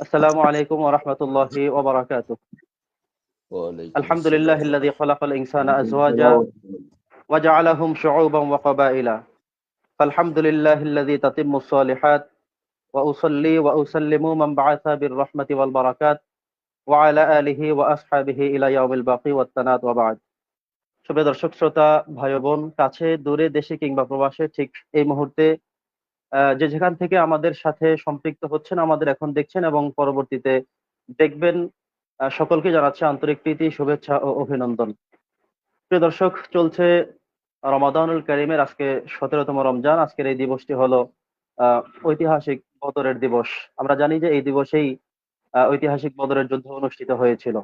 السلام عليكم ورحمة الله وبركاته وعليكم الحمد لله السلام الذي خلق الإنسان أزواجا وجعلهم شعوبا وقبائل فالحمد لله الذي تتم الصالحات وأصلي وأسلم من بعث بالرحمة والبركات وعلى آله وأصحابه إلى يوم الباقي والتناد وبعد সুপ্রিয় দর্শক শ্রোতা ভাই ও বোন কাছে দূরে দেশে কিংবা প্রবাসে ঠিক এই মুহূর্তে আহ, যে যেখান থেকে আমাদের সাথে সম্পৃক্ত হচ্ছেন, আমাদের এখন দেখছেন এবং পরবর্তীতে দেখবেন সকলকে জানাচ্ছে আন্তরিক প্রীতি, শুভেচ্ছা ও অভিনন্দন। প্রিয় দর্শক, চলছে রমাদানুল করিমের আজকে সতেরোতম রমজান। আজকের এই দিবসটি হলো ঐতিহাসিক বদরের দিবস। আমরা জানি যে এই দিবসেই ঐতিহাসিক বদরের যুদ্ধ অনুষ্ঠিত হয়েছিল।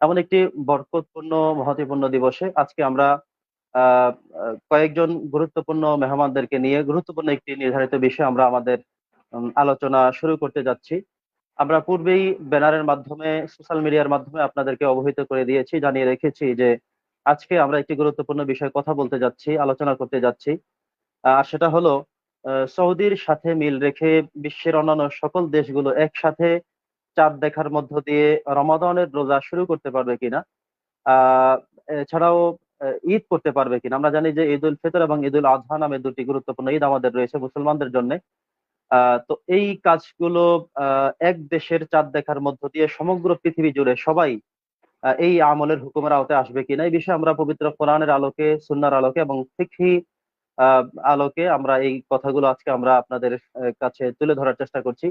এমন একটি বরকতপূর্ণ, মহত্বপূর্ণ দিবসে আজকে আমরা কয়েকজন গুরুত্বপূর্ণ মেহমানদেরকে নিয়ে গুরুত্বপূর্ণ একটি নির্ধারিত বিষয় আমরা আমাদের আলোচনা শুরু করতে যাচ্ছি। আমরা পূর্বেই ব্যানারের মাধ্যমে, সোশ্যাল মিডিয়ার মাধ্যমে আপনাদেরকে অবহিত করে দিয়েছি, জানিয়ে রেখেছি যে আজকে আমরা একটি গুরুত্বপূর্ণ বিষয়ে কথা বলতে যাচ্ছি, আলোচনা করতে যাচ্ছি। আর সেটা হলো সৌদির সাথে মিল রেখে বিশ্বের অন্যান্য সকল দেশগুলো একসাথে চাঁদ দেখার মধ্য দিয়ে রমাদানের রোজা শুরু করতে পারবে কিনা। আহ, এছাড়াও ঈদ করতে পারবে কিনা। আমরা জানি যে ঈদ উল ফিতর এবং ঈদ উল আজহা নামে দুটি গুরুত্বপূর্ণ ঈদ আমাদের রয়েছে মুসলমানদের জন্য। তো এই কাজগুলো এক দেশের চাঁদ দেখার মধ্য দিয়ে সমগ্র পৃথিবী জুড়ে সবাই এই আমলের হুকুমের আওতায় আসবে কিনা এই বিষয়ে আমরা পবিত্র কোরআনের আলোকে, সুন্নার আলোকে এবং ফিকহি আলোকে আমরা এই কথাগুলো আজকে আমরা আপনাদের কাছে তুলে ধরার চেষ্টা করছি।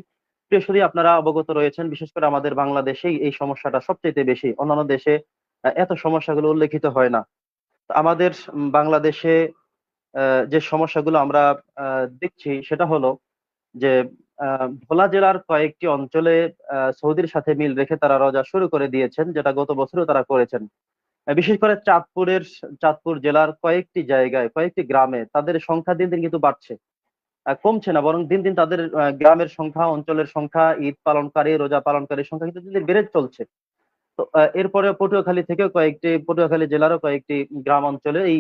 প্রিয় শুধু আপনারা অবগত রয়েছেন, বিশেষ করে আমাদের বাংলাদেশেই এই সমস্যাটা সবচেয়ে বেশি। অন্যান্য দেশে এত সমস্যাগুলো উল্লেখিত হয় না। আমাদের বাংলাদেশে যে সমস্যাগুলো আমরা দেখছি সেটা হলো যে ভোলা জেলার কয়েকটি অঞ্চলে সৌদির সাথে মিল রেখে তারা রোজা শুরু করে দিয়েছেন, যেটা গত বছরও তারা করেছেন। বিশেষ করে চাঁদপুরের, চাঁদপুর জেলার কয়েকটি জায়গায়, কয়েকটি গ্রামে তাদের সংখ্যা দিন দিন কিন্তু বাড়ছে। কমছে না, বরং দিন দিন তাদের গ্রামের সংখ্যা, অঞ্চলের সংখ্যা, ঈদ পালনকারী, রোজা পালনকারীর সংখ্যা কিন্তু দিন দিন বেড়ে চলছে। তো এরপরে পটুয়াখালী থেকেও কয়েকটি পটুয়াখালী জেলারও কয়েকটি গ্রাম অঞ্চলে এই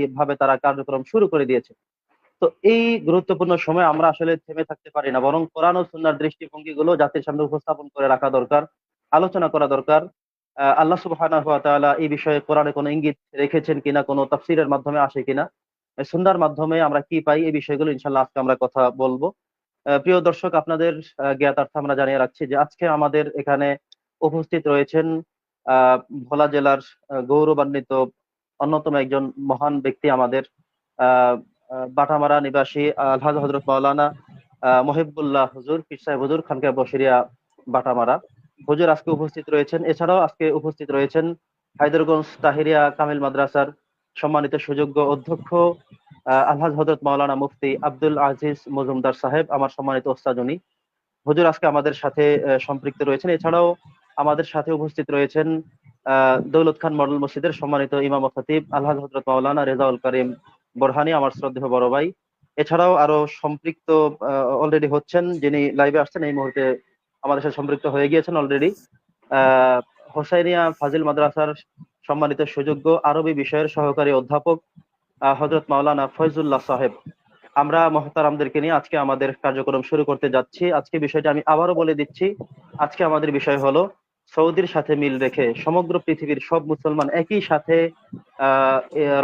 এইভাবে তারা কার্যক্রম শুরু করে দিয়েছে। তো এই গুরুত্বপূর্ণ সময় আমরা আসলে থেমে থাকতে পারি না বরং কোরআন ও সুন্নার দৃষ্টিভঙ্গিগুলো জাতির সামনে উপস্থাপন করে রাখা দরকার আলোচনা করা দরকার। আল্লাহ সুবহানাহু ওয়া তাআলা এই বিষয়ে কোরআনে কোনো ইঙ্গিত রেখেছেন কিনা কোনো তাফসীরের মাধ্যমে আসে কিনা আহ, সুন্নার মাধ্যমে আমরা কি পাই এই বিষয়গুলো ইনশাআল্লাহ আজকে আমরা কথা বলব। প্রিয় দর্শক আপনাদের জ্ঞাতার্থে আমরা জানিয়ে রাখছি যে আজকে আমাদের এখানে উপস্থিত রয়েছেন ভোলা জেলার গৌরবান্বিত অন্যতম একজন মহান ব্যক্তি আমাদের বাটামারা নিবাসী আলহাজ হজরত মাওলানা মহিবুল্লাহ হুজুর, পীর সাহেব হুজুর, খানকা বসিরিয়া বাটামারা। হুজুর আজকে উপস্থিত রয়েছেন। এছাড়াও আজকে উপস্থিত রয়েছেন হায়দরগঞ্জ তাহিরিয়া কামিল মাদ্রাসার সম্মানিত সুযোগ্য অধ্যক্ষ আলহাজ হজরত মাওলানা মুফতি আব্দুল আজিজ মজুমদার সাহেব, আমার সম্মানিত ওস্তাজনী হুজুর আজকে আমাদের সাথে সম্পৃক্ত রয়েছেন। এছাড়াও আমাদের সাথে উপস্থিত রয়েছেন দৌলত খান মডেল মসজিদের সম্মানিত ইমাম খতিব আলহাজ হজরত মাওলানা রেজাউল করিম বোরহানি, আমার শ্রদ্ধেয় বড় ভাই। এছাড়াও আরও সম্পৃক্ত অলরেডি হচ্ছেন, যিনি লাইভে আসছেন, এই মুহূর্তে আমাদের সাথে সম্পৃক্ত হয়ে গিয়েছেন অলরেডি হোসাইনিয়া ফাজিল মাদ্রাসার সম্মানিত সুযোগ্য আরবি বিষয়ের সহকারী অধ্যাপক হজরত মাওলানা ফয়জুল্লাহ সাহেব। আমরা মহতারামদেরকে নিয়ে আজকে আমাদের কার্যক্রম শুরু করতে যাচ্ছি। আজকে বিষয়টা আমি আবারও বলে দিচ্ছি। আজকে আমাদের বিষয় হলো সৌদির সাথে মিল রেখে সমগ্র পৃথিবীর সব মুসলমান একই সাথে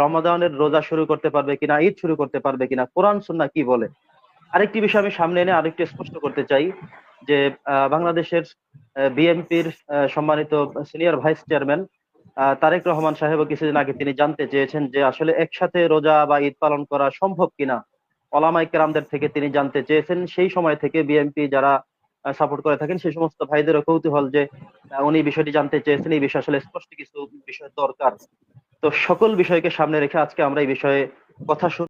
রমাদানের রোজা শুরু করতে পারবে কিনা, ঈদ শুরু করতে পারবে কিনা, কোরআন সুন্না কি বলে? আরেকটি বিষয় আমি সামনে এনে আরেকটি স্পষ্ট করতে চাই যে বাংলাদেশের বিএনপির সম্মানিত senior vice chairman Tarique Rahman সাহেবও কিছুদিন আগে তিনি জানতে চেয়েছেন যে আসলে একসাথে রোজা বা ঈদ পালন করা সম্ভব কিনা। ওলামাই কেরামদের থেকে তিনি জানতে চেয়েছেন। সেই সময় থেকে বিএনপি যারা সাপোর্ট করে থাকেন। সেই সমস্ত ভাইদেরও কৌতূহল যে উনি বিষয়টি জানতে চেয়েছেন। এই বিষয়ে আসলে স্পষ্ট কিছু বিষয় দরকার। তো সকল বিষয়কে সামনে রেখে আজকে আমরা এই বিষয়ে কথা